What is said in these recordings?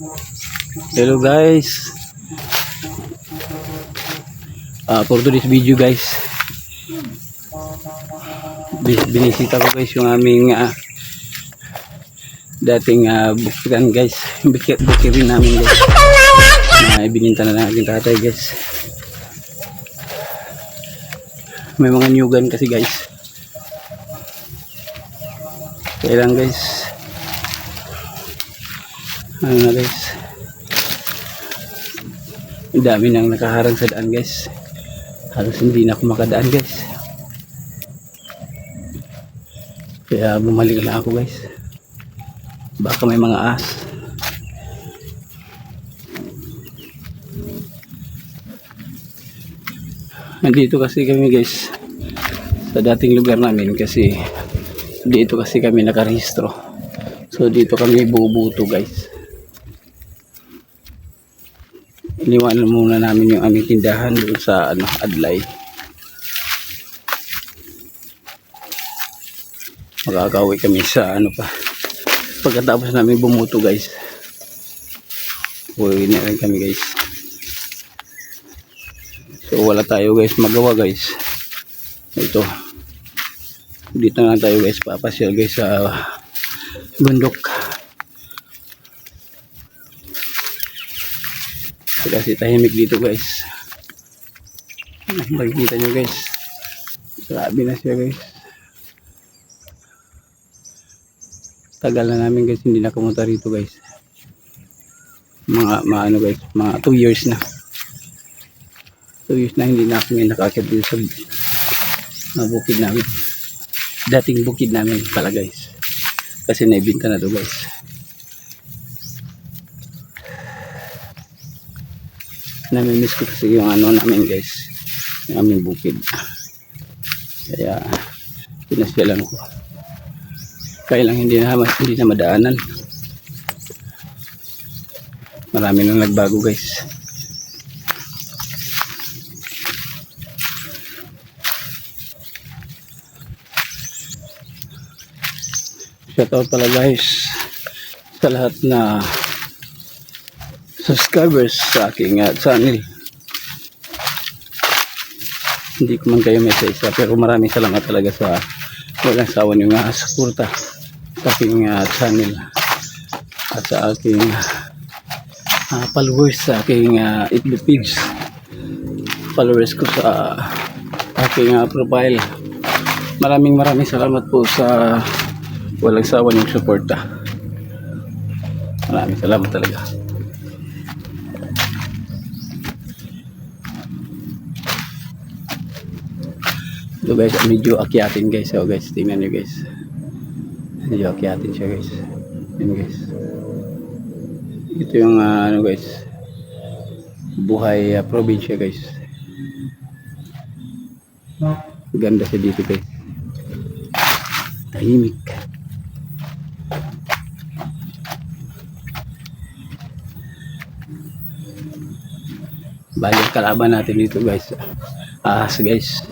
Hello guys. Ah, for today's video guys. bi- Binisita ko guys yung aming ah, dating uh, bukiran guys. Bukir, bukirin namin guys. Na ibininta na natin tatay guys. May mga nyugan kasi guys. Kaya lang guys. Ano na guys. Ang dami nang nakaharang sa daan guys. Halos hindi na ako makadaan guys. Kaya bumalik na ako guys. Baka may mga ahas. Nandito kasi kami guys sa dating lugar namin kasi dito kasi kami nakarehistro. So dito kami bubuto guys. Iniwanan muna namin yung aming tindahan doon sa ano, Adlay. Makakauwi kami sa ano pa. Pagkatapos namin bumuto guys. Uwi na rin kami guys. So wala tayo guys magawa guys. Ito. Dito na tayo guys papasyal guys sa bundok. Kasi tahimik dito guys. Makikita nyo guys. Grabe na siya guys. Tagal na namin guys hindi nakamunta rito guys. Mga maano guys, mga 2 years na. 2 years na hindi na kami nakakit dito sa mga bukid namin. Dating bukid namin pala guys. Kasi naibinta na to guys. Namimiss ko kasi yung ano namin guys. Yung aming bukid. Kaya pinasyalan ko. Kaya lang hindi na, hindi na madaanan. Marami nang nagbago guys. Shoutout pala guys sa lahat na subscribers sa aking uh, channel. Hindi ko man kayo isa pero maraming salamat talaga sa walang sawa niyo nga suporta sa aking uh, channel. At sa aking uh, followers sa aking uh, FB page followers ko sa aking uh, profile. Maraming maraming salamat po sa walang sawa niyong suporta. Maraming salamat talaga Ito guys, medyo akyatin guys. So guys, tingnan nyo guys. Medyo akyatin siya guys. Yan guys. Ito yung ah, ano guys. Buhay uh, probinsya guys. Ganda siya dito guys. Tahimik. Balik kalaban natin dito guys. Ahas guys.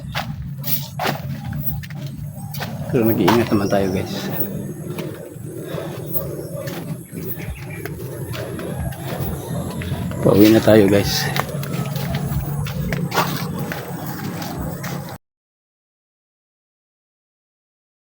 Pero nag-iingat naman tayo guys. Pauwi na tayo guys.